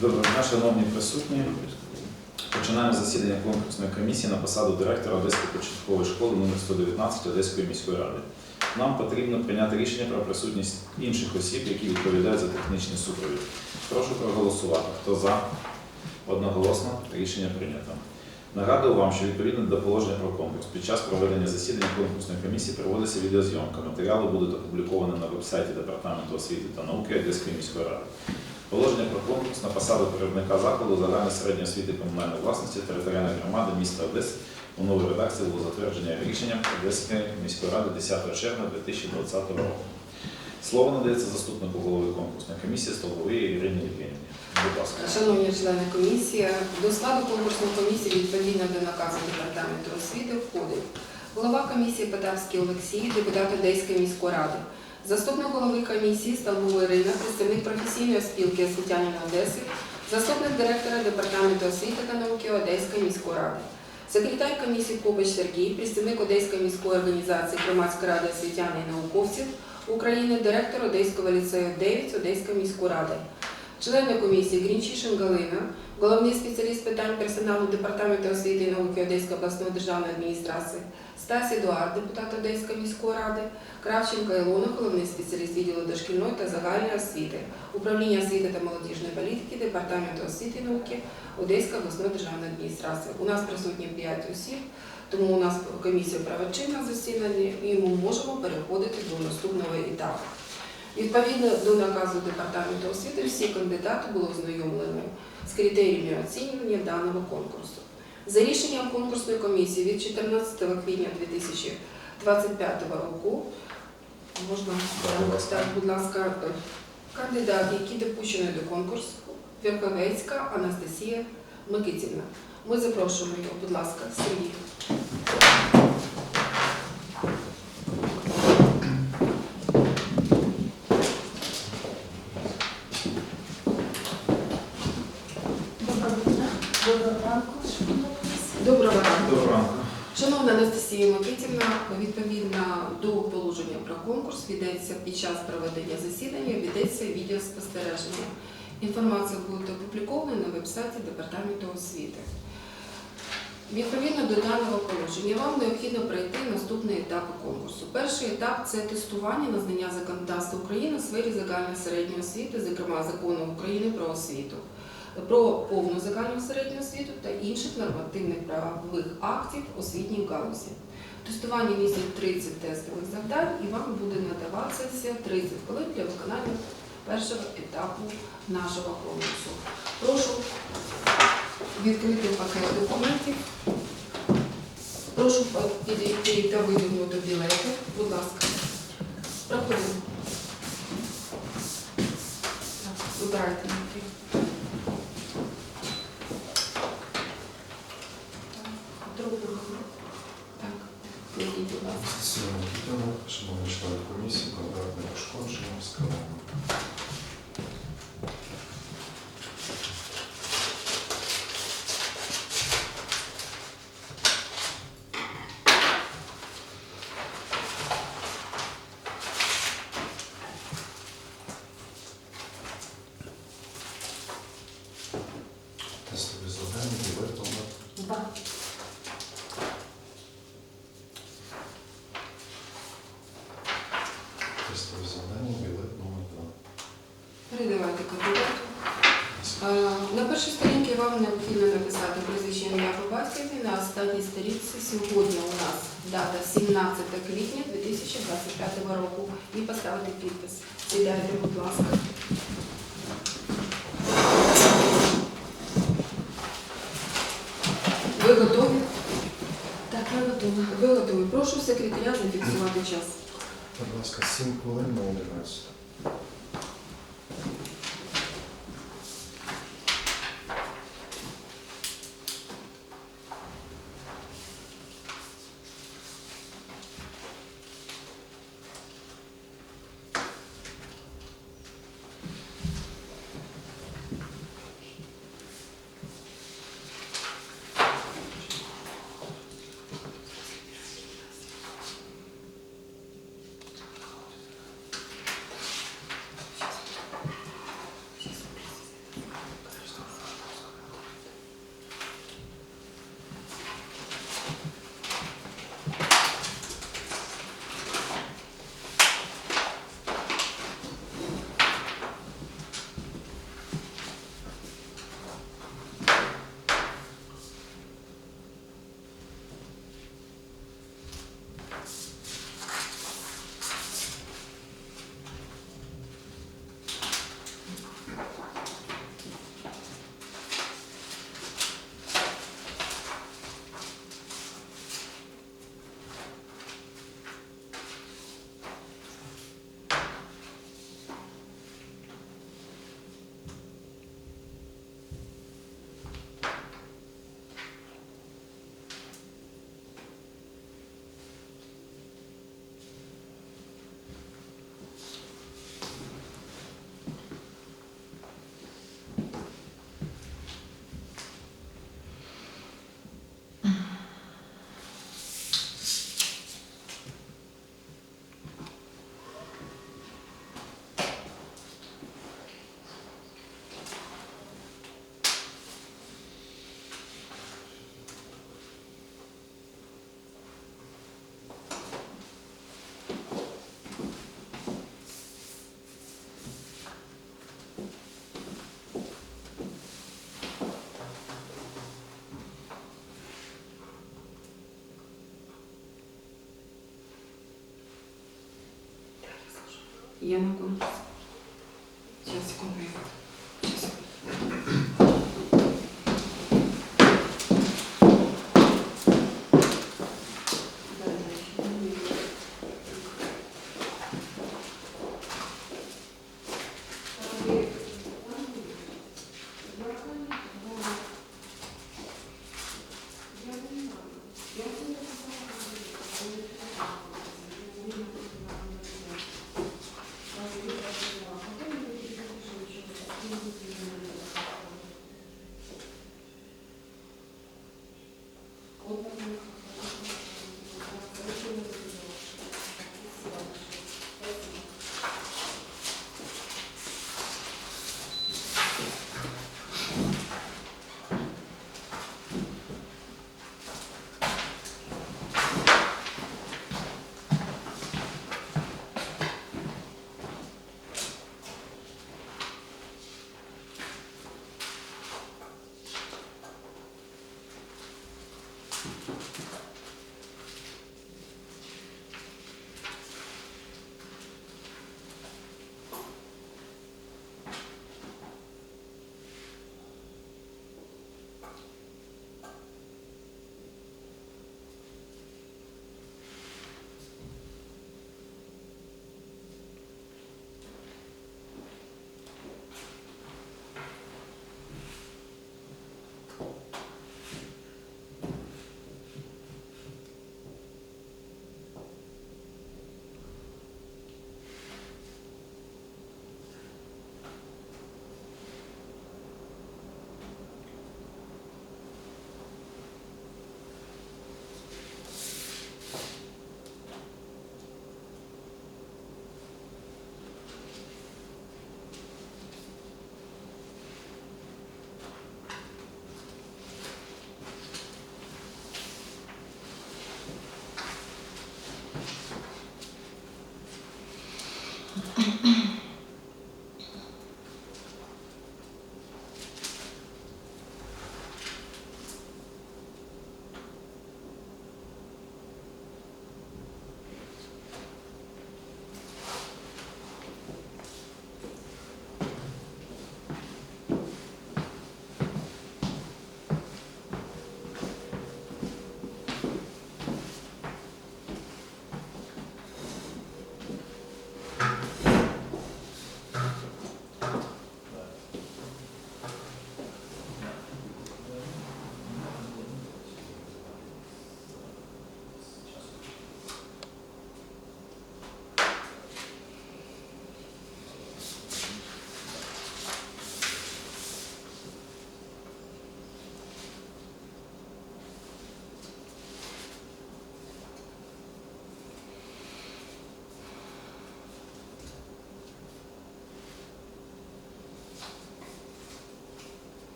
Доброго дня, шановні присутні. Починаємо засідання конкурсної комісії на посаду директора Одеської початкової школи номер 119 Одеської міської ради. Нам потрібно прийняти рішення про присутність інших осіб, які відповідають за технічний супровід. Прошу проголосувати. Хто за? Одноголосно рішення прийнято. Нагадую вам, що відповідно до положення про конкурс під час проведення засідання конкурсної комісії проводиться відеозйомка. Матеріали будуть опубліковані на вебсайті Департаменту освіти та науки Одеської міської ради. Положення про конкурс на посаду керівника закладу загальної середньої освіти комунальної власності територіальної громади міста Одеси у новій редакції було затвердження рішенням Одеської міської ради 10 червня 2020 року. Слово надається заступнику голови конкурсної комісії Столбової Ірині Євгенівні. Будь ласка. Шановні члени комісії, до складу конкурсної комісії відповідно до наказу департаменту освіти входить голова комісії Петавський Олексій, депутат Одеської міської ради, заступник голови комісії Столбова Ірина, представник професійної спілки освітянин Одеси, заступник директора департаменту освіти та науки Одеської міської ради. Секретар комісії Кобич Сергій, представник Одеської міської організації Громадської ради освітян і науковців України, директор Одеського ліцею 9 Одеської міської ради. Члени комісії Грінчишин Галина, головний спеціаліст питань персоналу Департаменту освіти і науки Одеської обласної державної адміністрації, Стас Едуард, депутат Одеської міської ради, Кравченко Ілона, головний спеціаліст відділу дошкільної та загальної освіти, управління освіти та молодіжної політики, Департаменту освіти і науки Одеської обласної державної адміністрації. У нас присутні 5 осіб, тому у нас комісія правочинна засідання і ми можемо переходити до наступного етапу. Відповідно до наказу департаменту освіти, всі кандидати були ознайомлені з критеріями оцінювання даного конкурсу. За рішенням конкурсної комісії від 14 квітня 2025 року можна так, будь ласка, кандидат, який допущений до конкурсу, Верховецька Анастасія Микитівна. Ми запрошуємо його, будь ласка, Сергій. Доброго дня. Доброго ранку, шановна комісія. Доброго ранку. Доброго ранку. Шановна Анастасія Микитівна, відповідно до положення про конкурс ведеться під час проведення засідання, ведеться відеоспостереження. Інформація буде опублікована на вебсайті Департаменту освіти. Відповідно до даного положення, вам необхідно пройти наступні етапи конкурсу. Перший етап це тестування на знання законодавства України у сфері загальної середньої освіти, зокрема закону України про освіту про повну загальну середню освіту та інших нормативних правових актів освітньої галузі. Тестування містить 30 тестових завдань і вам буде надаватися 30 хвилин для виконання першого етапу нашого конкурсу. Прошу відкрити пакет документів. Прошу підійти та видягнути білети. Будь ласка. Проходимо. Так, Вибирайте. які. Другу. Так, підійдіть, будь ласка. Сьогодні Тетяна, шановні члени комісії, контрактне пошкодження, складання. Тестові завдання, білет номер. Два. Тестові завдання, білет номер 2. Передавайте кандидату. Е, На першій сторінці вам необхідно написати прізвище ім'я по батькові. На останній сторінці сьогодні у нас дата 17 квітня 2025 року і поставити підпис. Сідайте, будь ласка. Ви готові? Так, я готова. Ви готові. Прошу секретаря зафіксувати час. Будь ласка, 7 хвилин на 11. Я на конкурс.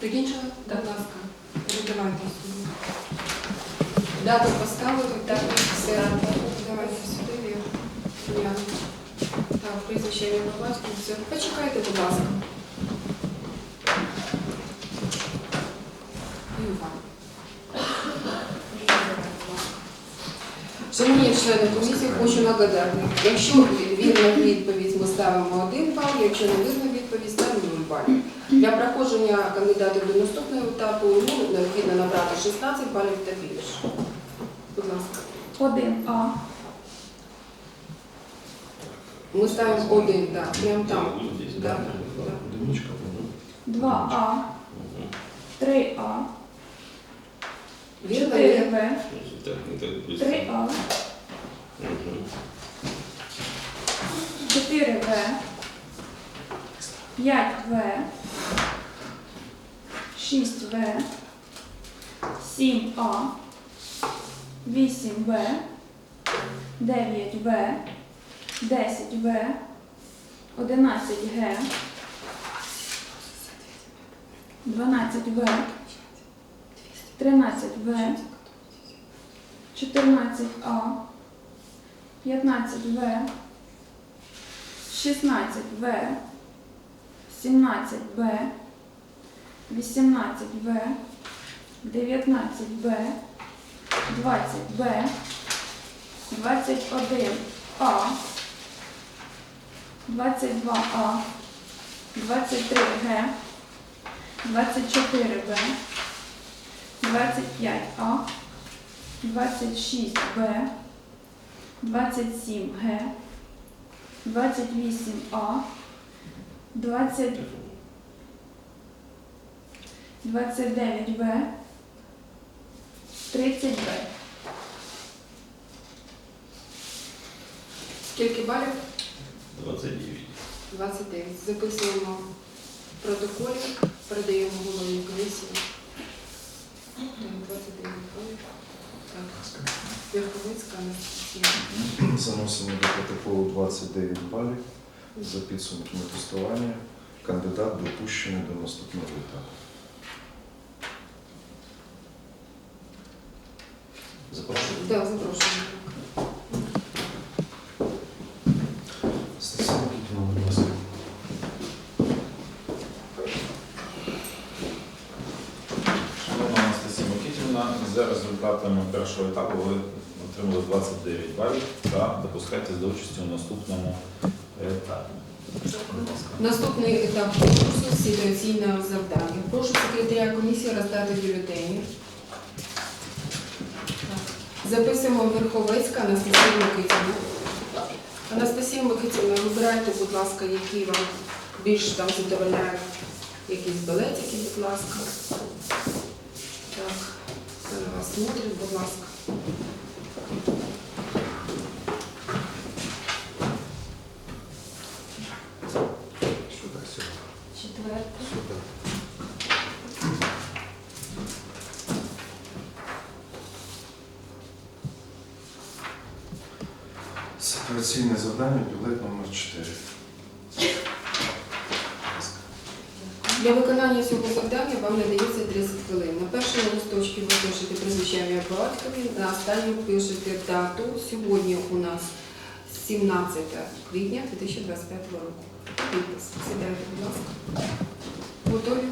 Прикінчили? Будь ласка, передавайте сюди. Дату поставили, так, все. Давайте сюди. Я. я. Так, прізвище по батьку, все. Почекайте, будь ласка. Шановні члени комісії, хочу нагадати, якщо вірна відповідь, ми ставимо один бал, якщо не вірна відповідь, ставимо 0 балів. Для проходження кандидатів до наступного етапу йому необхідно набрати 16 балів та більше. Будь ласка. 1А, Ми ставимо один, так, прямо там. Да, да. 2А, 3А, Вірна є. 4В, 3А, 4В, 5В, 6В, 7А, 8В, 9В, 10В, 11Г, 12В, 13В, 14А, 15В, 16В, 17В, 18В, 19В, 20В, 21А, 22А, 23Г, 24В, 25А, 26Б, 27Г, 28А, 20, 29Б, 30Б. Скільки балів? 29. 29. Записуємо в протоколі, передаємо голові комісії. Так, 29 балів. Так. Верховицька Анастасія. Заносимо до протоколу 29 балів. За підсумками тестування кандидат допущений до наступного етапу. Запрошую. Так, запрошуємо. Стасія Микитівна, будь ласка. Шановна Анастасія Микитівна, за результатами першого етапу ви отримали 29 балів та допускаєтесь до участі у наступному етапі. Наступний етап конкурсу ситуаційне завдання. Прошу секретаря комісії роздати бюлетені. Записуємо Верховецька Анастасія Микитівна. Анастасія Микитівна, вибирайте, будь ласка, які вам більш там задовольняють якісь білетики, будь ласка. Смотрить, будь ласка. Сюди, сюди. Четверте. Сюди. Ситуаційне завдання, білет номер 4. Для виконання цього завдання вам надається 30 хвилин. На першому листочці ви пишете прізвище ім'я на останньому пишете дату. Сьогодні у нас 17 квітня 2025 року. Підпис. Сідайте, будь ласка. Готові?